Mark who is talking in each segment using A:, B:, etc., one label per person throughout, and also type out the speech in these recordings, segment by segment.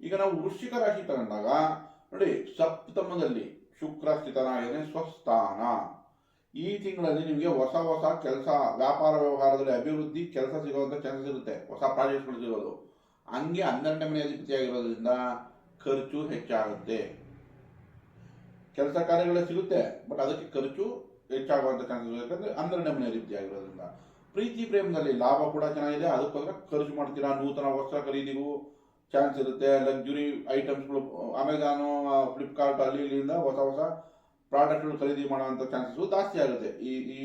A: ಈಗ ನಾವು ವೃಶ್ಚಿಕ ರಾಶಿ ತಗೊಂಡಾಗ, ನೋಡಿ, ಸಪ್ತಮದಲ್ಲಿ ಶುಕ್ರ ಸ್ಥಿತನಾಗಿದ್ದಾನೆ ಸ್ವಸ್ಥಾನ. ಈ ತಿಂಗಳಲ್ಲಿ ನಿಮಗೆ ಹೊಸ ಹೊಸ ಕೆಲಸ, ವ್ಯಾಪಾರ ವ್ಯವಹಾರದಲ್ಲಿ ಅಭಿವೃದ್ಧಿ ಕೆಲಸ ಸಿಗುವಂತ ಚಾನ್ಸಸ್ ಇರುತ್ತೆ. ಹೊಸ ಪ್ರಾಜೆಕ್ಟ್ಗಳು ಸಿಗೋದು. ಹಂಗೆ ಹನ್ನೆರಡನೇ ಮನೆ ಅಧಿಪತಿಯಾಗಿರೋದ್ರಿಂದ ಖರ್ಚು ಹೆಚ್ಚಾಗುತ್ತೆ. ಕೆಲಸ ಕಾರ್ಯಗಳು ಸಿಗುತ್ತೆ ಬಟ್ ಅದಕ್ಕೆ ಖರ್ಚು ಹೆಚ್ಚಾಗುವಂತ ಚಾನ್ಸಸ್ ಯಾಕಂದ್ರೆ ಹನ್ನೆರಡನೇ ಮನೆ ಅಧಿಪತಿಯಾಗಿರೋದ್ರಿಂದ ಪ್ರೀತಿ ಪ್ರೇಮದಲ್ಲಿ ಲಾಭ ಕೂಡ ಚೆನ್ನಾಗಿದೆ, ಅದಕ್ಕೋಸ್ಕರ ಖರ್ಚು ಮಾಡ್ತೀರಾ? ನೂತನ ವಸ್ತ್ರ ಖರೀದಿಗೂ ಚಾನ್ಸ್ ಇರುತ್ತೆ. ಲಕ್ಸುರಿ ಐಟಮ್ಸ್ಗಳು ಅಮೆಝಾನು ಫ್ಲಿಪ್ಕಾರ್ಟ್ ಅಲ್ಲಿ ಇಲ್ಲಿಂದ ಹೊಸ ಹೊಸ ಪ್ರಾಡಕ್ಟ್ಗಳು ಖರೀದಿ ಮಾಡುವಂಥ ಚಾನ್ಸಸ್ಸು ಜಾಸ್ತಿ ಆಗುತ್ತೆ ಈ ಈ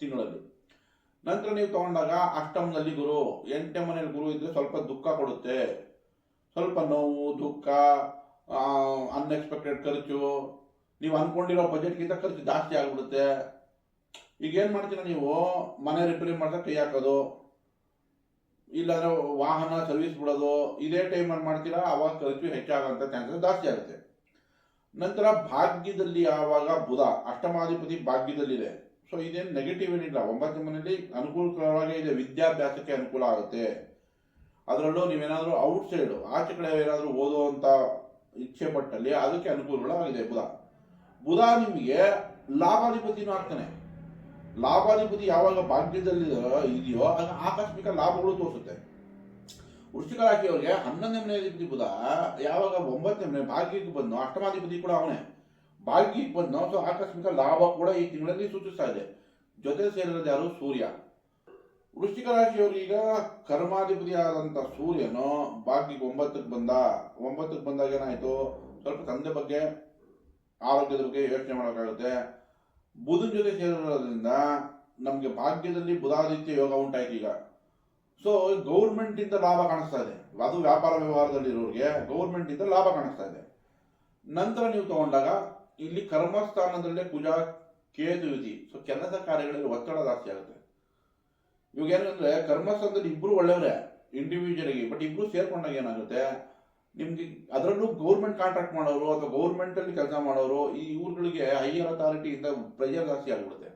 A: ತಿಂಗಳಲ್ಲಿ. ನಂತರ ನೀವು ತಗೊಂಡಾಗ ಅಷ್ಟಮದಲ್ಲಿ ಗುರು, ಎಂಟನೇ ಮನೇಲಿ ಗುರು ಇದ್ದರೆ ಸ್ವಲ್ಪ ದುಃಖ ಕೊಡುತ್ತೆ. ಸ್ವಲ್ಪ ನೋವು, ದುಃಖ ಅನ್ಎಕ್ಸ್ಪೆಕ್ಟೆಡ್ ಖರ್ಚು, ನೀವು ಅಂದ್ಕೊಂಡಿರೋ ಬಜೆಟ್ಗಿಂತ ಖರ್ಚು ಜಾಸ್ತಿ ಆಗಿಬಿಡುತ್ತೆ. ಈಗ ಏನು ಮಾಡ್ತೀರಾ ನೀವು? ಮನೆ ರಿಪೇರಿ ಮಾಡ್ಸಕ್ಕೆ ಕೈ ಹಾಕೋದು. ಇಲ್ಲಾಂದ್ರೆ ವಾಹನ ಸರ್ವಿಸ್ ಬಿಡೋದು, ಇದೇ ಟೈಮಲ್ಲಿ ಮಾಡ್ತೀರಾ, ಅವಾಗ ಖರ್ಚು ಹೆಚ್ಚಾಗೋಂಥ ಚಾನ್ಸಸ್ ಜಾಸ್ತಿ ಆಗುತ್ತೆ. ನಂತರ ಭಾಗ್ಯದಲ್ಲಿ ಯಾವಾಗ ಬುಧ, ಅಷ್ಟಮಾಧಿಪತಿ ಭಾಗ್ಯದಲ್ಲಿದೆ. ಸೊ ಇದೇನು ನೆಗೆಟಿವ್ ಏನಿಲ್ಲ. ಒಂಬತ್ತು ಮನೆಯಲ್ಲಿ ಅನುಕೂಲಕರವಾಗಿ ಇದೆ. ವಿದ್ಯಾಭ್ಯಾಸಕ್ಕೆ ಅನುಕೂಲ ಆಗುತ್ತೆ. ಅದರಲ್ಲೂ ನೀವೇನಾದರೂ ಔಟ್ ಸೈಡ್ ಆಚೆ ಕಡೆ ಏನಾದರೂ ಓದುವಂಥ ಇಚ್ಛೆ ಪಟ್ಟಲ್ಲಿ ಅದಕ್ಕೆ ಅನುಕೂಲಗಳು ಆಗಿದೆ ಬುಧ. ಬುಧ ನಿಮಗೆ ಲಾಭಾಧಿಪತಿನೂ ಆಗ್ತಾನೆ. ಲಾಭಾಧಿಪತಿ ಯಾವಾಗ ಭಾಗ್ಯದಲ್ಲಿ ಇದೆಯೋ ಆಗ ಆಕಸ್ಮಿಕ ಲಾಭಗಳು ತೋರಿಸುತ್ತೆ. ವೃಶ್ಚಿಕ ರಾಶಿಯವರಿಗೆ ಹನ್ನೊಂದನೇ ಮನೆ ಅಧಿಪತಿ ಬುಧ, ಯಾವಾಗ ಒಂಬತ್ತನೇ ಮನೆ ಭಾಗ್ಯಕ್ಕೆ ಬಂದು ಅಷ್ಟಮಾಧಿಪತಿ ಕೂಡ ಅವನೇ. ಭಾಗ್ಯಕ್ಕೆ ಬಂದು ಸೊ ಆಕಸ್ಮಿಕ ಲಾಭ ಕೂಡ ಈ ತಿಂಗಳಲ್ಲಿ ಸೂಚಿಸ್ತಾ ಇದೆ. ಜೊತೆ ಸೇರಿರೋದು ಯಾರು? ಸೂರ್ಯ. ವೃಶ್ಚಿಕ ರಾಶಿಯವರಿಗೆ ಕರ್ಮಾಧಿಪತಿ ಆದಂಥ ಸೂರ್ಯನು ಭಾಗ್ಯಕ್ಕೆ ಒಂಬತ್ತಕ್ಕೆ ಬಂದ. ಒಂಬತ್ತಕ್ಕೆ ಬಂದಾಗ ಏನಾಯಿತು? ಸ್ವಲ್ಪ ತಂದೆ ಬಗ್ಗೆ, ಆರೋಗ್ಯದ ಬಗ್ಗೆ ಯೋಚನೆ ಮಾಡೋಕ್ಕಾಗುತ್ತೆ. ಬುಧನ ಜೊತೆ ಸೇರಿರೋದ್ರಿಂದ ನಮಗೆ ಭಾಗ್ಯದಲ್ಲಿ ಬುಧಾದಿತ್ಯ ಯೋಗ ಉಂಟಾಯ್ತು ಈಗ. ಸೊ ಗೌರ್ಮೆಂಟಿಂದ ಲಾಭ ಕಾಣಿಸ್ತಾ ಇದೆ. ಅದು ವ್ಯಾಪಾರ ವ್ಯವಹಾರದಲ್ಲಿ ಇರೋರಿಗೆ ಗೌರ್ಮೆಂಟ್ ಇಂದ ಲಾಭ ಕಾಣಿಸ್ತಾ ಇದೆ. ನಂತರ ನೀವು ತಗೊಂಡಾಗ ಇಲ್ಲಿ ಕರ್ಮಸ್ಥಾನದಲ್ಲೇ ಕುಜಾ, ಕೇತು ಯುತಿ ಸೊ ಕೆಲಸ ಕಾರ್ಯಗಳಲ್ಲಿ ಒತ್ತಡ ಜಾಸ್ತಿ ಆಗುತ್ತೆ. ಇವಾಗ ಏನಂದ್ರೆ ಕರ್ಮಸ್ಥಾನದಲ್ಲಿ ಇಬ್ರು ಒಳ್ಳೆಯವರೇ ಇಂಡಿವಿಜುವಲ್ ಆಗಿ ಬಟ್ ಇಬ್ರು ಸೇರ್ಕೊಂಡಾಗ ಏನಾಗುತ್ತೆ? ನಿಮ್ಗೆ ಅದರಲ್ಲೂ ಗೌರ್ಮೆಂಟ್ ಕಾಂಟ್ರಾಕ್ಟ್ ಮಾಡೋರು ಅಥವಾ ಗೌರ್ಮೆಂಟ್ ಅಲ್ಲಿ ಕೆಲಸ ಮಾಡೋರು ಈ ಇವ್ರುಗಳಿಗೆ ಹೈಯರ್ ಅಥಾರಿಟಿಯಿಂದ ಪ್ರೆಷರ್ ಜಾಸ್ತಿ ಆಗ್ಬಿಡುತ್ತೆ.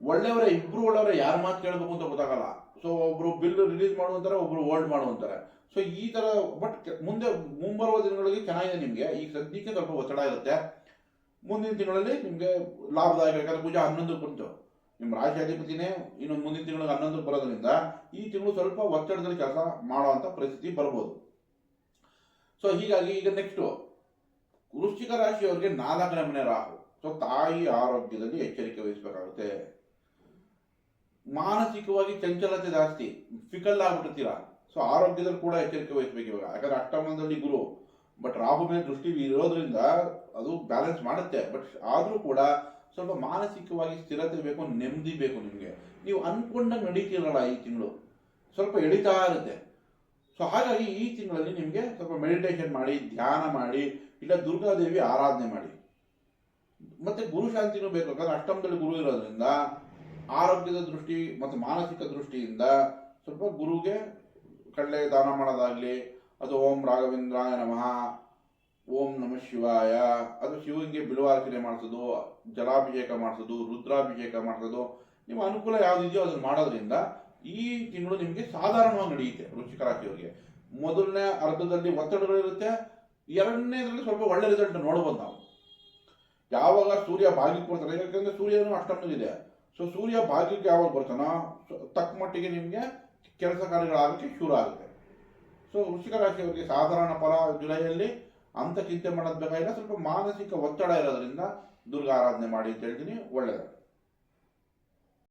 A: ಒಳ್ಳೆಯವರೇ, ಇಬ್ರು ಒಳ್ಳೆಯವರೇ, ಯಾರು ಮಾತು ಕೇಳಬೇಕು ಅಂತ ಗೊತ್ತಾಗಲ್ಲ. ಸೊ ಒಬ್ರು ಬಿಲ್ ರಿಲೀಸ್ ಮಾಡುವಂತಾರೆ, ಒಬ್ರು ಹೋಲ್ಡ್ ಮಾಡುವಂತಾರೆ. ಸೊ ಈ ತರ ಬಟ್ ಮುಂದೆ ಮುಂಬರುವ ದಿನಗಳಿಗೆ ಚೆನ್ನಾಗಿದೆ ನಿಮಗೆ. ಈಗ ಸದ್ಯಕ್ಕೆ ಸ್ವಲ್ಪ ಒತ್ತಡ ಇರುತ್ತೆ. ಮುಂದಿನ ತಿಂಗಳಲ್ಲಿ ನಿಮಗೆ ಲಾಭದಾಯಕ, ಯಾಕಂದ್ರೆ ಪೂಜೆ ಹನ್ನೊಂದು ಬಂತು. ನಿಮ್ಮ ರಾಜ್ಯಾಧಿಪತಿನೇ ಇನ್ನೊಂದು ಮುಂದಿನ ತಿಂಗಳಿಗೆ ಹನ್ನೊಂದು ಬರೋದ್ರಿಂದ ಈ ತಿಂಗಳು ಸ್ವಲ್ಪ ಒತ್ತಡದಲ್ಲಿ ಕೆಲಸ ಮಾಡುವಂತ ಪರಿಸ್ಥಿತಿ ಬರ್ಬೋದು. ಸೊ ಹೀಗಾಗಿ ಈಗ ನೆಕ್ಸ್ಟ್ ವೃಶ್ಚಿಕ ರಾಶಿಯವರಿಗೆ ನಾಲ್ಕನೇ ಮನೆ ರಾಹು. ಸೊ ತಾಯಿ ಆರೋಗ್ಯದಲ್ಲಿ ಎಚ್ಚರಿಕೆ ವಹಿಸಬೇಕಾಗುತ್ತೆ. ಮಾನಸಿಕವಾಗಿ ಚಂಚಲತೆ ಜಾಸ್ತಿ ಫಿಕಲ್ ಆಗ್ಬಿಟ್ಟಿರ್ತೀರಾ. ಸೊ ಆರೋಗ್ಯದಲ್ಲಿ ಕೂಡ ಎಚ್ಚರಿಕೆ ವಹಿಸಬೇಕು ಇವಾಗ. ಯಾಕಂದ್ರೆ ಅಷ್ಟಮದಲ್ಲಿ ಗುರು ಬಟ್ ರಾಹು ಮೇಲೆ ದೃಷ್ಟಿ ಇರೋದ್ರಿಂದ ಅದು ಬ್ಯಾಲೆನ್ಸ್ ಮಾಡುತ್ತೆ. ಬಟ್ ಆದರೂ ಕೂಡ ಸ್ವಲ್ಪ ಮಾನಸಿಕವಾಗಿ ಸ್ಥಿರತೆ ಬೇಕು, ನೆಮ್ಮದಿ ಬೇಕು ನಿಮಗೆ. ನೀವು ಅನ್ಕೊಂಡಂಗೆ ನಡೀತಿರಲ್ಲ ಈ ತಿಂಗಳು. ಸ್ವಲ್ಪ ಎಳಿತಾ ಇರುತ್ತೆ. ಸೊ ಹಾಗಾಗಿ ಈ ತಿಂಗಳಲ್ಲಿ ನಿಮಗೆ ಸ್ವಲ್ಪ ಮೆಡಿಟೇಷನ್ ಮಾಡಿ, ಧ್ಯಾನ ಮಾಡಿ, ಇಲ್ಲ ದುರ್ಗಾದೇವಿ ಆರಾಧನೆ ಮಾಡಿ. ಮತ್ತೆ ಗುರು ಶಾಂತಿನೂ ಬೇಕು. ಯಾಕಂದ್ರೆ ಅಷ್ಟಮದಲ್ಲಿ ಗುರು ಇರೋದ್ರಿಂದ ಆರೋಗ್ಯದ ದೃಷ್ಟಿ ಮತ್ತು ಮಾನಸಿಕ ದೃಷ್ಟಿಯಿಂದ ಸ್ವಲ್ಪ ಗುರುಗೆ ಕಡಲೆ ದಾನ ಮಾಡೋದಾಗ್ಲಿ, ಅದು ಓಂ ರಾಘವೇಂದ್ರಾಯ ನಮಃ, ಓಂ ನಮಃ ಶಿವಾಯ, ಅದು ಶಿವನಿಗೆ ಬಿಳುವಾರ್ಚನೆ ಮಾಡಿಸೋದು, ಜಲಾಭಿಷೇಕ ಮಾಡಿಸೋದು, ರುದ್ರಾಭಿಷೇಕ ಮಾಡಿಸೋದು ನಿಮ್ಮ ಅನುಕೂಲ ಯಾವುದಿದೆಯೋ ಅದನ್ನು ಮಾಡೋದ್ರಿಂದ ಈ ತಿಂಗಳು ನಿಮಗೆ ಸಾಧಾರಣವಾಗಿ ನಡೆಯುತ್ತೆ ವೃಶ್ಚಿಕ ರಾಶಿಯವರಿಗೆ. ಮೊದಲನೇ ಅರ್ಧದಲ್ಲಿ ಒತ್ತಡಗಳಿರುತ್ತೆ, ಎರಡನೇದ್ರಲ್ಲಿ ಸ್ವಲ್ಪ ಒಳ್ಳೆ ರಿಸಲ್ಟ್ ನೋಡ್ಬೋದು ನಾವು. ಯಾವಾಗ ಸೂರ್ಯ ಭಾಗ್ಯಕ್ಕೆ ಬರ್ತಾನೆ, ಯಾಕಂದ್ರೆ ಸೂರ್ಯನು ಇದೆ ಸೊ ಸೂರ್ಯ ಭಾಗ್ಯಕ್ಕೆ ಯಾವಾಗ ಬರ್ತಾನೋ ತಕ್ಕ ಮಟ್ಟಿಗೆ ನಿಮಗೆ ಕೆಲಸ ಕಾರ್ಯಗಳಾಗಕ್ಕೆ ಶುರು ಆಗುತ್ತೆ. ಸೊ ವೃಶ್ಚಿಕ ರಾಶಿಯವರಿಗೆ ಸಾಧಾರಣ ಫಲ ಜುಲೈಯಲ್ಲಿ ಅಂತ ಚಿಂತೆ ಮಾಡೋದು ಬೇಕಾಗಿಲ್ಲ, ಸ್ವಲ್ಪ ಮಾನಸಿಕ ಒತ್ತಡ ಇರೋದ್ರಿಂದ ದುರ್ಗಾ ಆರಾಧನೆ ಮಾಡಿ ಅಂತ ಹೇಳ್ತೀನಿ ಒಳ್ಳೆಯದು